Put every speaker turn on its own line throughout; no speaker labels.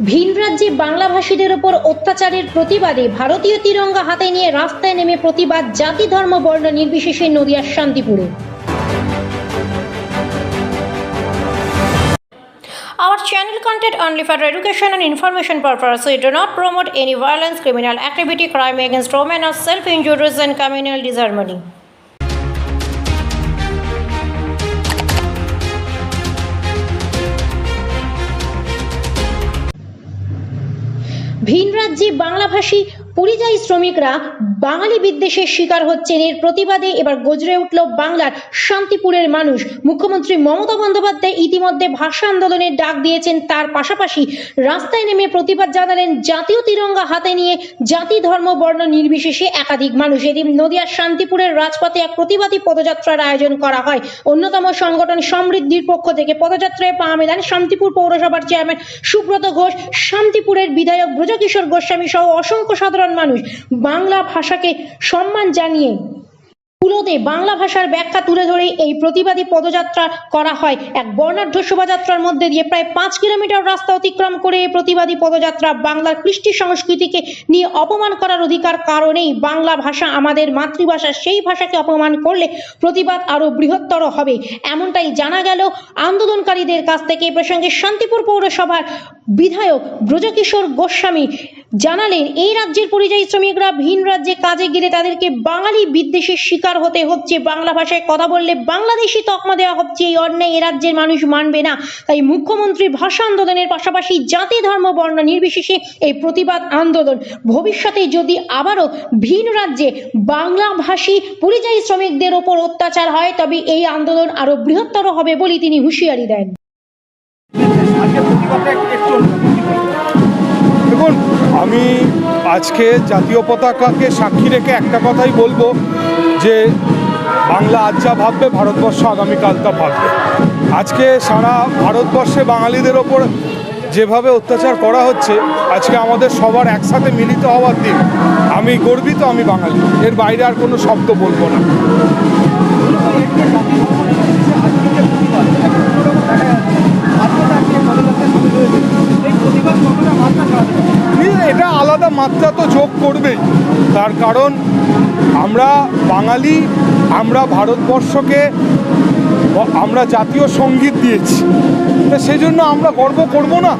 ভিন রাজ্যে বাংলাভাষীদের ওপর অত্যাচারের প্রতিবাদে ভারতীয় তিরঙ্গা হাতে নিয়ে রাস্তায় নেমে প্রতিবাদ জাতি ধর্ম বর্ণ নির্বিশেষে নদিয়ার শান্তিপুরে Our channel content only for education and information purpose. We do not promote any violence, criminal activity, crime against women, or self-injuries and communal disharmony. ভিন রাজ্যে বাংলাভাষী পরিযায়ী শ্রমিকরা বাঙালি বিদ্বেষের শিকার হচ্ছেন এর প্রতিবাদে এবার গজরে উঠল বাংলার শান্তিপুরের মানুষ। মুখ্যমন্ত্রী মমতা বন্দ্যোপাধ্যায় ইতিমধ্যে ভাষা আন্দোলনের ডাক দিয়েছেন। তার পাশাপাশি রাস্তায় নেমে প্রতিবাদ জানালেন জাতীয় তিরঙ্গা হাতে নিয়ে জাতি, ধর্ম, বর্ণ নির্বিশেষে একাধিক মানুষ। এদিন নদিয়ার শান্তিপুরের রাজপথে এক প্রতিবাদী পদযাত্রার আয়োজন করা হয়। অন্যতম সংগঠন সমৃদ্ধির পক্ষ থেকে পদযাত্রায় পা মেলান শান্তিপুর পৌরসভার চেয়ারম্যান সুব্রত ঘোষ। শান্তিপুরের বিধায়ক ব্রজকিশোর গোস্বামী সহ অসংখ্য সাধারণ মানুষ বাংলা ভাষাকে সম্মান জানিয়ে তুলোতে বাংলা ভাষার ব্যাখ্যা তুলে ধরে এই প্রতিবাদী পদযাত্রা করা হয়। এক বর্ণাঢ্য শোভাযাত্রার মধ্যে দিয়ে প্রায় পাঁচ কিলোমিটার রাস্তা অতিক্রম করে এই প্রতিবাদী পদযাত্রা বাংলার কৃষ্টি সংস্কৃতিকে নিয়ে অপমান করার অধিকার কারণেই বাংলা ভাষা আমাদের মাতৃভাষা, সেই ভাষাকে অপমান করলে প্রতিবাদ আরও বৃহত্তর হবে। এমনটাই জানা গেল আন্দোলনকারীদের কাছ থেকে। এ প্রসঙ্গে শান্তিপুর পৌরসভার বিধায়ক ব্রজকিশোর গোস্বামী জানালেন, এই রাজ্যের পরিযায়ী শ্রমিকরা ভিন রাজ্যে কাজে গেলে তাদেরকে বাঙালি বিদ্বেষের শিকার হতে হচ্ছে। বাংলা ভাষায় কথা বললে বাংলাদেশি তকমা দেওয়া হচ্ছে। এই অন্যায় এ রাজ্যের মানুষ মানবে না। তাই মুখ্যমন্ত্রী ভাষা আন্দোলনের পাশাপাশি জাতি, ধর্ম, বর্ণ নির্বিশেষে এই প্রতিবাদ আন্দোলন। ভবিষ্যতে যদি আবারও ভিন রাজ্যে বাংলাভাষী পরিযায়ী শ্রমিকদের ওপর অত্যাচার হয়, তবে এই আন্দোলন আরও বৃহত্তর হবে বলে তিনি হুঁশিয়ারি দেন।
দেখুন আমি আজকে জাতীয় পতাকাকে সাক্ষী রেখে একটা কথাই বলব যে বাংলা আজ যা ভাববে, ভারতবর্ষ আগামীকাল তা ভাববে। আজকে সারা ভারতবর্ষে বাঙালিদের ওপর যেভাবে অত্যাচার করা হচ্ছে, আজকে আমাদের সবার একসাথে মিলিত হওয়ার দিন। আমি গর্বিত আমি বাঙালি, এর বাইরে আর কোনো শব্দ বলব না। এটা আলাদা মাত্রা তো যোগ করবেই। তার কারণ আমরা বাঙালি, আমরা ভারতবর্ষকে আমরা জাতীয় সংগীত দিয়েছি। তা সেই জন্য আমরা গর্ব করব না।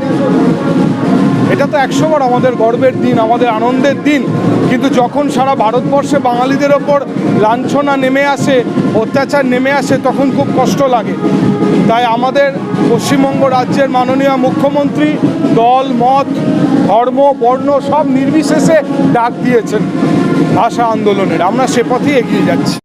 এটা তো একশোবার আমাদের গর্বের দিন, আমাদের আনন্দের দিন। কিন্তু যখন সারা ভারতবর্ষে বাঙালিদের ওপর লাঞ্ছনা নেমে আসে, অত্যাচার নেমে আসে, তখন খুব কষ্ট লাগে। তাই আমাদের পশ্চিমবঙ্গ রাজ্যের মাননীয় মুখ্যমন্ত্রী দল, মত, ধর্ম, বর্ণ সব নির্বিশেষে ডাক দিয়েছেন ভাষা আন্দোলনের। আমরা সে পথেই এগিয়ে যাচ্ছি।